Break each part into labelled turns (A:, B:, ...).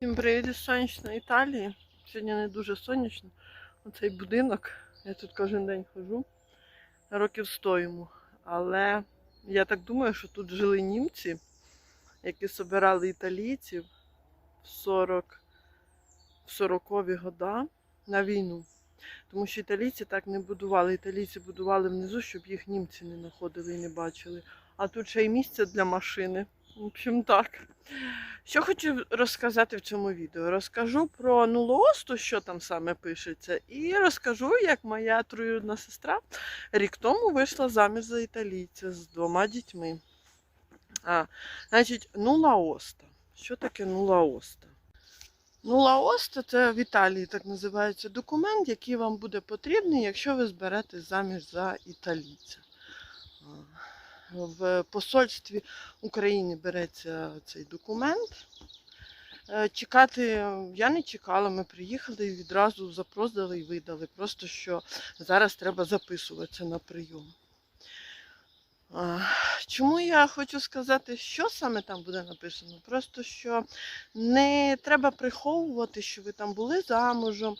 A: Всім привіт із сонячної Італії. Сьогодні не дуже сонячно. Оцей будинок. Я тут кожен день ходжу. Років сто йому. Але я так думаю, що тут жили німці, які собирали італійців в 40 в 40-ві года на війну. Тому що італійці так не будували. Італійці будували внизу, щоб їх німці не знаходили і не бачили. А тут ще й місце для машини. В общем, так. Що хочу розказати в цьому відео? Розкажу про нулоосту, що там саме пишеться, і розкажу, як моя троюрідна сестра рік тому вийшла заміж за італійця з двома дітьми. А, значить, нулаоста. Що таке нулаоста? Нулаоста це в Італії так називається документ, який вам буде потрібний, якщо ви зберете заміж за італійця. В посольстві України береться цей документ. Е, Чекати я не чекала, ми приїхали і відразу запрос і видали. Просто що зараз треба записуватися на прийом. Чому я хочу сказати, що саме там буде написано? Просто що не треба приховувати, що ви там були замужем,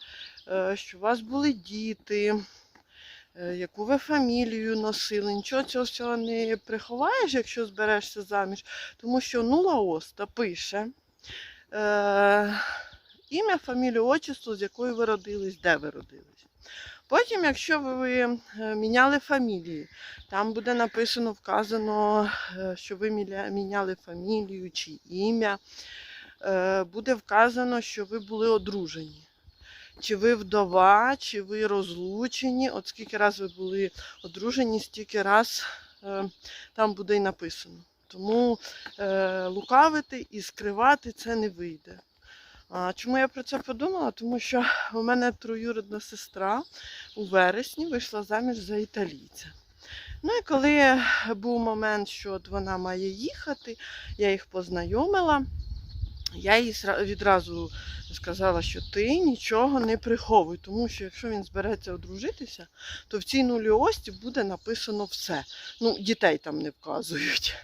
A: е, що у вас були діти, яку ви фамілію носили. Нічого цього всього не приховаєш, якщо зберешся заміж, тому що нула оста пише е, ім'я, фамілію, отчество, з якою ви родились, де ви родились. Потім, якщо ви е, міняли фамілії, там буде написано, вказано, е, що ви міняли фамілію чи ім'я. Е, Буде вказано, що ви були одружені. Чи ви вдова, чи ви розлучені. От скільки раз ви були одружені, стільки раз е, там буде і написано. Тому е, лукавити і скривати це не вийде. А чому я про це подумала? Тому що у мене троюрідна сестра у вересні вийшла заміж за італійця. Ну і коли був момент, що от вона має їхати, я їх познайомила. Я їй відразу сказала, що ти нічого не приховуй, тому що якщо він збереться одружитися, то в цій нулі ості буде написано все. Ну, дітей там не вказують.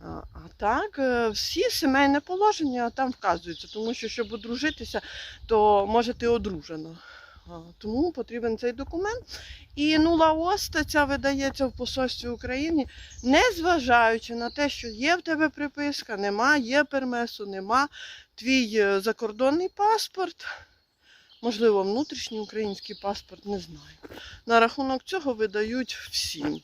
A: А, так, е, всі сімейне положення там вказуються, тому що щоб одружитися, то може ти одружена. Тому потрібен цей документ. І нула ця видається в посольстві України, не зважаючи на те, що є в тебе приписка, нема, є пермесу, нема. Твій е, закордонний паспорт, можливо, внутрішній український паспорт, не знаю. На рахунок цього видають всім.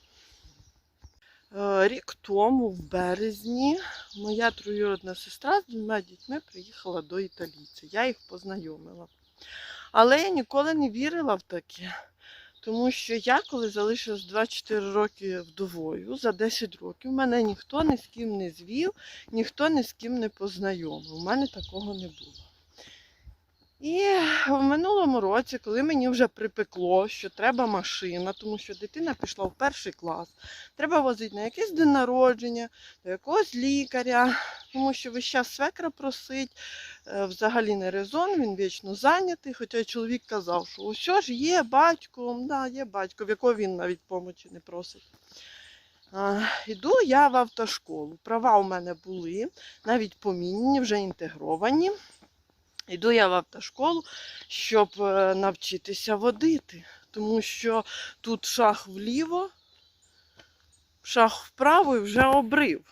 A: Е, Рік тому, в березні, моя троюродна сестра з двома дітьми приїхала до італійця. Я їх познайомила. Але я ніколи не вірила в таке. Тому що я, коли залишилась 24 роки вдовою, за 10 років мене ніхто ні з ким не звів, ніхто ні з ким не познайомив. У мене такого не було. І в минулому році, коли мені вже припекло, що треба машина, тому що дитина пішла в перший клас, треба возити на якийсь день народження, до якогось лікаря, тому що весь час свекра просить, е, взагалі не резон, він вічно зайнятий. Хоча чоловік казав, що ось ж є батько, да, є батько, в якого він навіть помочі не просить. А, Іду я в автошколу. Права у мене були, навіть помінні, вже інтегровані. Іду я в автошколу, щоб е, навчитися водити, тому що тут шах вліво, шах вправо і вже обрив.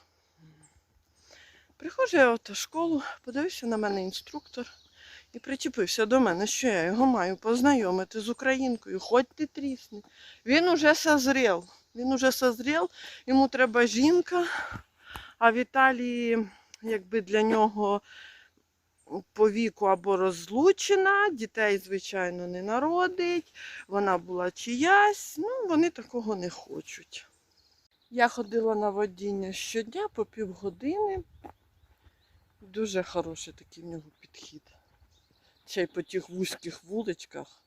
A: Приходжу я в автошколу, подивився на мене інструктор і причепився до мене, що я його маю познайомити з українкою, хоч ти трісни. Він уже созрів. Він уже созрів, йому треба жінка, а в Італії, якби для нього по віку або розлучена, дітей, звичайно, не народить, вона була чиясь, ну вони такого не хочуть. Я ходила на водіння щодня по півгодини. Дуже хороший такий в нього підхід. Ще й по тих вузьких вуличках.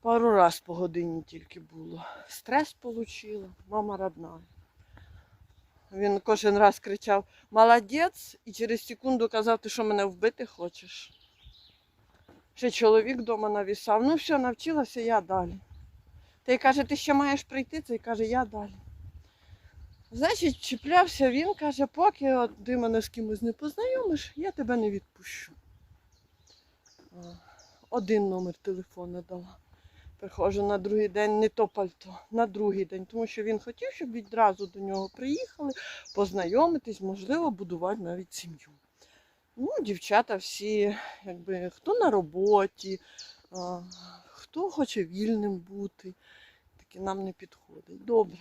A: Пару раз по годині тільки було. Стрес отримала, мама родна. Він кожен раз кричав Молодець і через секунду казав, ти що мене вбити хочеш. Ще чоловік вдома навісав. Ну все, навчилася, я далі. Та й каже, ти ще маєш прийти, цей каже, я далі. Значить, чіплявся він, каже, поки от ти мене з кимось не познайомиш, я тебе не відпущу. Один номер телефону дала. Приходжу на другий день, не то пальто, на другий день, тому що він хотів, щоб відразу до нього приїхали, познайомитись, можливо, будувати навіть сім'ю. Ну, дівчата всі, якби, хто на роботі, а, хто хоче вільним бути, таки нам не підходить. Добре.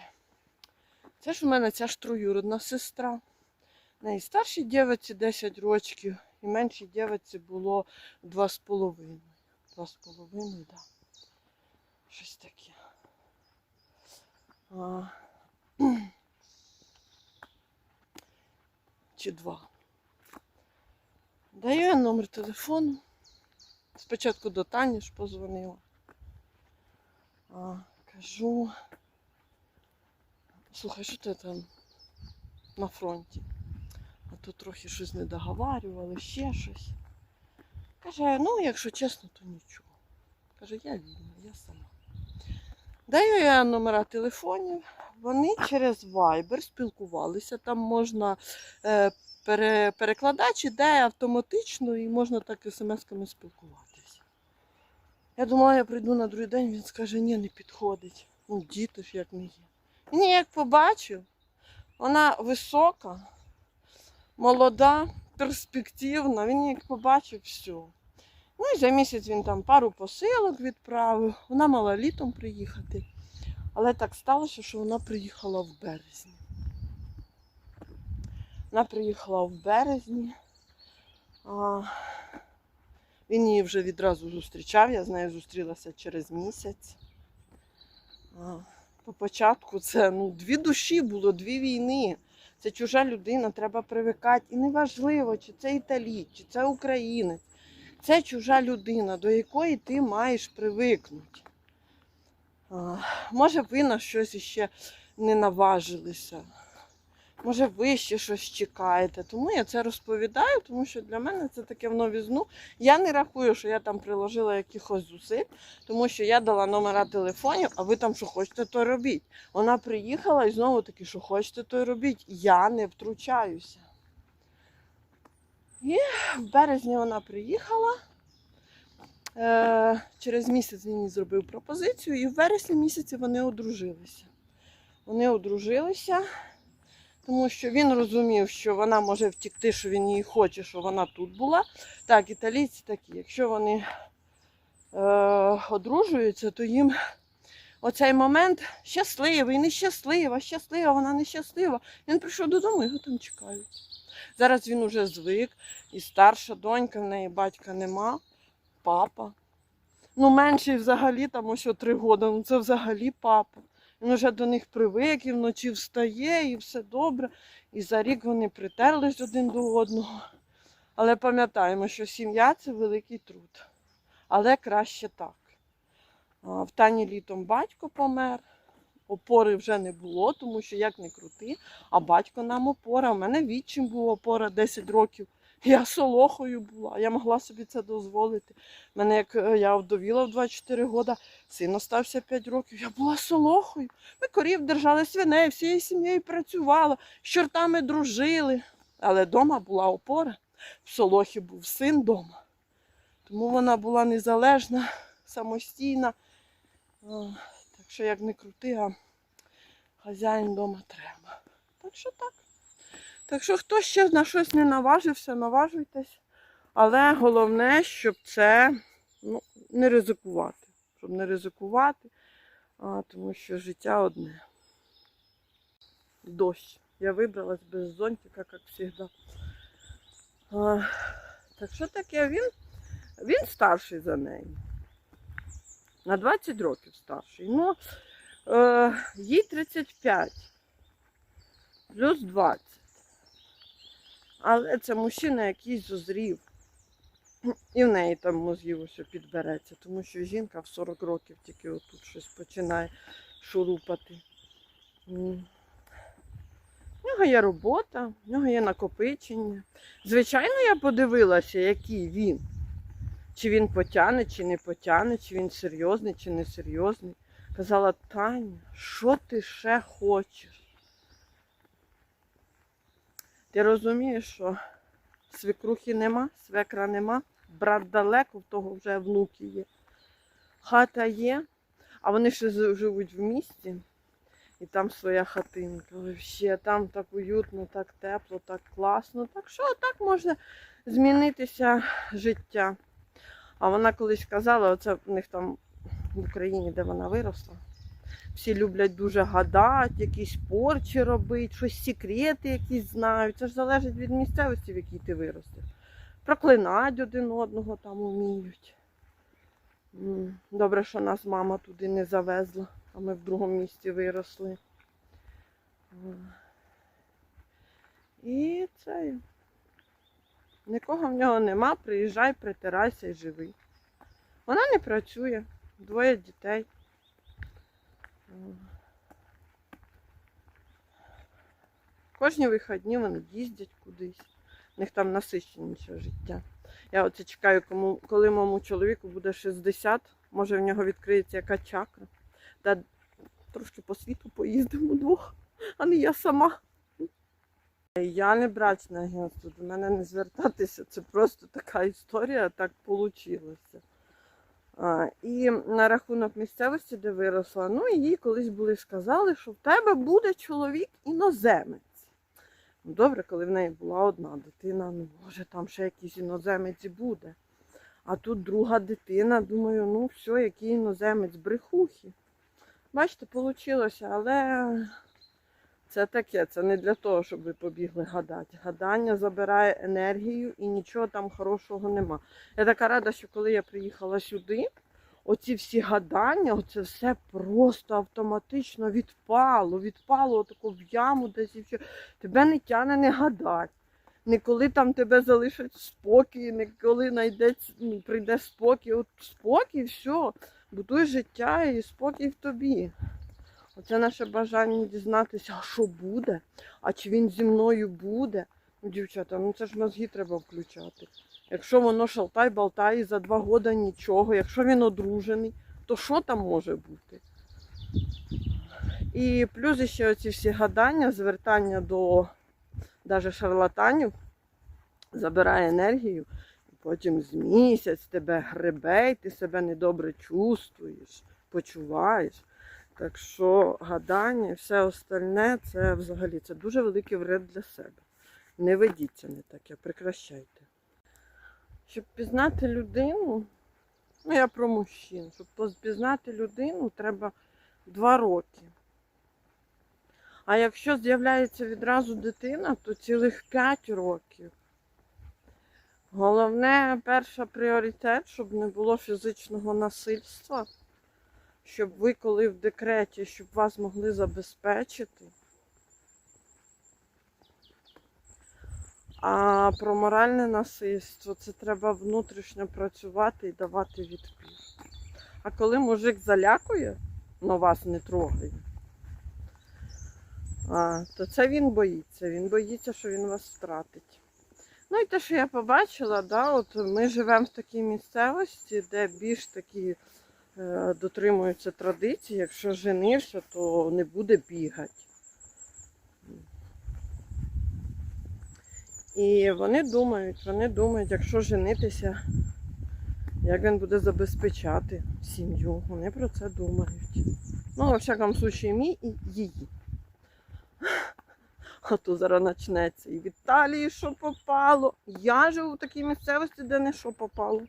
A: Це ж у мене ця ж троюродна сестра. В неї старшій дівці 10 років, і меншій дівці було 2,5. 2,5, так. Да. Щось таке. А, чи два. Даю я номер телефону. Спочатку до Тані ж позвонила. А, кажу. Слухай, що ти там на фронті? А то трохи щось не договарювали, ще щось. Каже, ну, якщо чесно, то нічого. Каже, я вільна, я сама. Даю я номера телефонів. Вони через Viber спілкувалися. Там можна е, пере, перекладач іде автоматично і можна так смс-ками спілкуватися. Я думала, я прийду на другий день, він скаже, ні, не підходить. Ну, діти ж як не є. Ні, як побачив, вона висока, молода, перспективна. Він як побачив все. Ну і за місяць він там пару посилок відправив. Вона мала літом приїхати. Але так сталося, що вона приїхала в березні. Вона приїхала в березні. А, він її вже відразу зустрічав, я з нею зустрілася через місяць. По початку це ну, дві душі було, дві війни. Це чужа людина, треба привикати. І неважливо, чи це італій, чи це українець. Це чужа людина, до якої ти маєш привикнути. Може, ви на щось іще не наважилися. Може, ви ще щось чекаєте. Тому я це розповідаю, тому що для мене це таке в новізну. Я не рахую, що я там приложила якихось зусиль, тому що я дала номера телефонів, а ви там що хочете, то робіть. Вона приїхала і знову таки, що хочете, то робіть. Я не втручаюся. І в березні вона приїхала. Е, через місяць він їй зробив пропозицію, і в вересні місяці вони одружилися. Вони одружилися, тому що він розумів, що вона може втікти, що він її хоче, що вона тут була. Так, італійці такі, якщо вони е, одружуються, то їм оцей момент щасливий, нещаслива, щаслива, вона нещаслива. Він прийшов додому, його там чекають. Зараз він уже звик, і старша донька, в неї батька нема, папа. Ну, менший взагалі, там ось о три роки, ну це взагалі папа. Він вже до них привик, і вночі встає, і все добре. І за рік вони притерлись один до одного. Але пам'ятаємо, що сім'я це великий труд. Але краще так. В Тані літом батько помер, опори вже не було, тому що як не крути, а батько нам опора. У мене відчим був опора 10 років. Я солохою була, я могла собі це дозволити. Мене як е, я вдовіла в 24 роки, син остався 5 років. Я була солохою. Ми корів держали свиней, всією сім'єю працювала, з чортами дружили. Але вдома була опора. В Солохі був син вдома. Тому вона була незалежна, самостійна. Що як не крути, а хазяїн вдома треба. Так що так. Так що хто ще на щось не наважився, наважуйтесь. Але головне, щоб це ну, не ризикувати. Щоб не ризикувати, а, тому що життя одне. Дощ. Я вибралась без зонтика, як завжди. Так що таке? Він, він старший за неї. На 20 років старший. Ну, е, їй 35. Плюс 20. Але це мужчина якийсь зозрів. І в неї там мозгів ось підбереться, тому що жінка в 40 років тільки отут щось починає шурупати. В нього є робота, в нього є накопичення. Звичайно, я подивилася, який він. Чи він потягне, чи не потягне, чи він серйозний, чи не серйозний. Казала, Таня, що ти ще хочеш? Ти розумієш, що свекрухи нема, свекра нема, брат далеко, в того вже внуки є. Хата є, а вони ще живуть в місті, і там своя хатинка. Вообще, там так уютно, так тепло, так класно. Так що так може змінитися життя. А вона колись казала, оце в них там в Україні, де вона виросла. Всі люблять дуже гадати, якісь порчі робити, щось секрети якісь знають. Це ж залежить від місцевості, в якій ти виростеш. Проклинати один одного там уміють. Добре, що нас мама туди не завезла, а ми в другому місті виросли. І це. Нікого в нього нема, приїжджай, притирайся і живи. Вона не працює, двоє дітей. Кожні вихідні вони їздять кудись. У них там насиченіше життя. Я оце чекаю, коли моєму чоловіку буде 60, може в нього відкриється яка чакра. Та трошки по світу поїздимо двох, а не я сама. Я не брачне агентство, до мене не звертатися. Це просто така історія, так вийшло. І на рахунок місцевості, де виросла, ну їй колись були сказали, що в тебе буде чоловік іноземець. Ну, добре, коли в неї була одна дитина, ну може там ще якийсь іноземець буде. А тут друга дитина, думаю, ну все, який іноземець, брехухи. Бачите, вийшло, але це таке, це не для того, щоб ви побігли гадати. Гадання забирає енергію і нічого там хорошого нема. Я така рада, що коли я приїхала сюди, оці всі гадання, оце все просто автоматично відпало, відпало отако в яму десь і все. Тебе не тяне не гадати. Ніколи там тебе залишать спокій, ніколи знайдеться, ну, прийде спокій. От спокій, все, будуй життя і спокій в тобі. Оце наше бажання дізнатися, а що буде, а чи він зі мною буде. Ну, дівчата, ну це ж мозги треба включати. Якщо воно шалтай-болтай і за два роки нічого, якщо він одружений, то що там може бути? І плюс ще оці всі гадання, звертання до навіть шарлатанів забирає енергію, потім з місяць тебе гребе, і ти себе недобре чувствуєш, почуваєш. Так що гадання і все остальне це взагалі це дуже великий вред для себе. Не ведіться не таке, прекращайте. Щоб пізнати людину, ну я про мужчин, щоб пізнати людину, треба два роки. А якщо з'являється відразу дитина, то цілих 5 років. Головне, перша пріоритет, щоб не було фізичного насильства, щоб ви, коли в декреті, щоб вас могли забезпечити. А про моральне насильство це треба внутрішньо працювати і давати відпір. А коли мужик залякує, но вас не трогає, то це він боїться. Він боїться, що він вас втратить. Ну і те, що я побачила, да, от ми живемо в такій місцевості, де більш такі дотримуються традиції. Якщо женився, то не буде бігати. І вони думають, вони думають, якщо женитися, як він буде забезпечати сім'ю. Вони про це думають. Ну, во всякому случаї, мій і її. А то зараз почнеться. І в Італії що попало. Я живу в такій місцевості, де не що попало.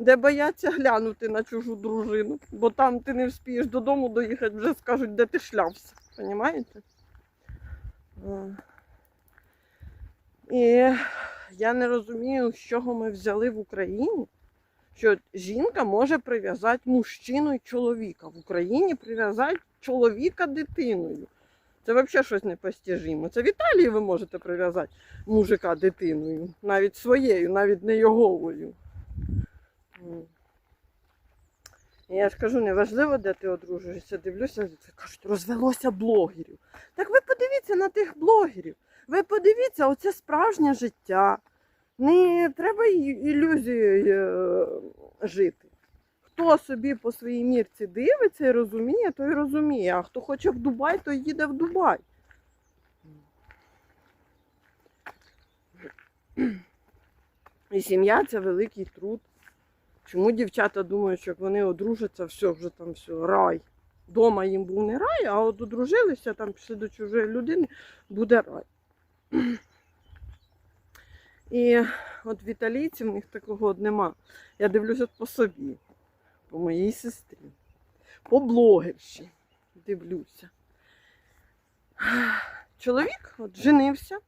A: Де бояться глянути на чужу дружину, бо там ти не вспієш додому доїхати, вже скажуть, де ти шлявся. Понімаєте? І я не розумію, з чого ми взяли в Україні, що жінка може прив'язати мужчину і чоловіка. В Україні прив'язати чоловіка дитиною. Це взагалі щось непостіжимо. Це в Італії ви можете прив'язати мужика дитиною, навіть своєю, навіть не йоговою. Я ж кажу, неважливо, де ти одружуєшся, дивлюся, кажуть, розвелося блогерів. Так ви подивіться на тих блогерів. Ви подивіться, оце справжнє життя. Не треба ілюзією е, жити. Хто собі по своїй мірці дивиться і розуміє, той розуміє. А хто хоче в Дубай, той їде в Дубай. І сім'я це великий труд. Чому дівчата думають, що як вони одружаться, все, вже там все, рай. Дома їм був не рай, а от одружилися, там пішли до чужої людини, буде рай. І от в італійців в них такого нема. Я дивлюся по собі, по моїй сестрі, по блогерші дивлюся. Чоловік от женився.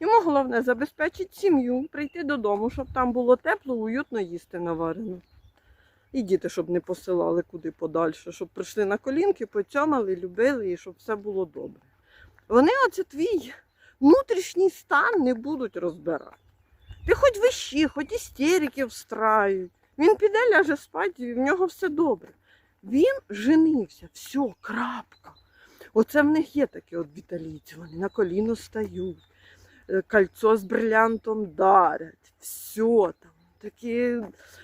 A: Йому головне забезпечити сім'ю, прийти додому, щоб там було тепло, уютно їсти наварено. І діти, щоб не посилали куди подальше, щоб прийшли на колінки, поцьомали, любили і щоб все було добре. Вони оце твій внутрішній стан не будуть розбирати. Ти хоч вищі, хоч істерики встраюють. Він піде, ляже спати, і в нього все добре. Він женився, все, крапка. Оце в них є таке от віталійці, вони на коліно стають, кольцо з брилянтом дарять, все там, такі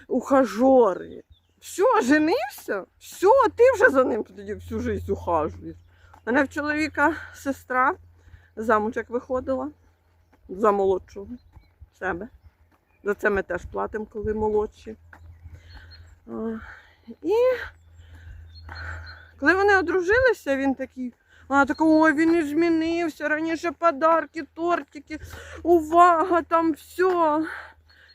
A: ухажори. Все, женився, все, ти вже за ним тоді всю життя ухажуєш. У мене в чоловіка сестра замуж як виходила за молодшого себе. За це ми теж платимо, коли молодші. І коли вони одружилися, він такий, вона така, ой, він не змінився, раніше подарки, тортики, увага, там все,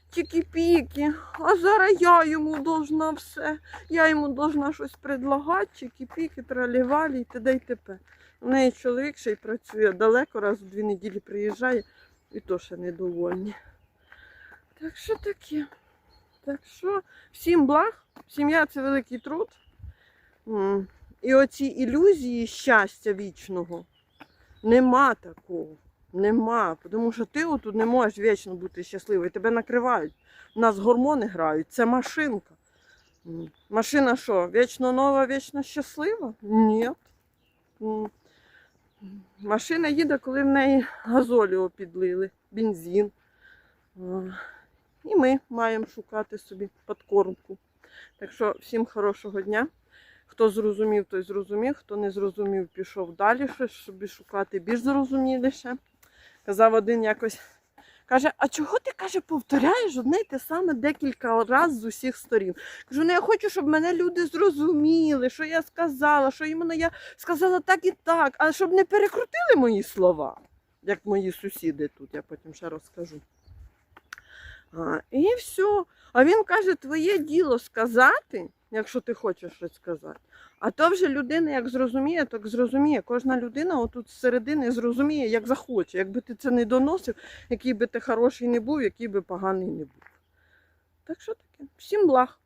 A: тікі-піки. А зараз я йому должна все. Я йому должна щось предлагати, чікі-піки, тралівалі і т.д. і т.п. У неї чоловік ще й працює далеко, раз у дві неділі приїжджає і то ще недовольні. Так що таке? Так що всім благ, сім'я це великий труд. І оці ілюзії щастя вічного нема такого. Нема. Тому що ти отут не можеш вічно бути щасливий. Тебе накривають. У нас гормони грають. Це машинка. Машина що? Вічно нова, вічно щаслива? Ні. Машина їде, коли в неї газоліо підлили, бензин. І ми маємо шукати собі подкормку. Так що всім хорошого дня. Хто зрозумів, той зрозумів, хто не зрозумів, пішов далі собі шукати більш зрозуміліше. Казав один якось, каже, а чого ти каже, повторяєш одне й те саме декілька разів з усіх сторін? Кажу, ну я хочу, щоб мене люди зрозуміли, що я сказала, що іменно я сказала так і так, а щоб не перекрутили мої слова, як мої сусіди тут, я потім ще розкажу. А, і все. А він каже, твоє діло сказати, якщо ти хочеш щось сказати. А то вже людина як зрозуміє, так зрозуміє. Кожна людина отут зсередини зрозуміє, як захоче. Якби ти це не доносив, який би ти хороший не був, який би поганий не був. Так що таке? Всім благ.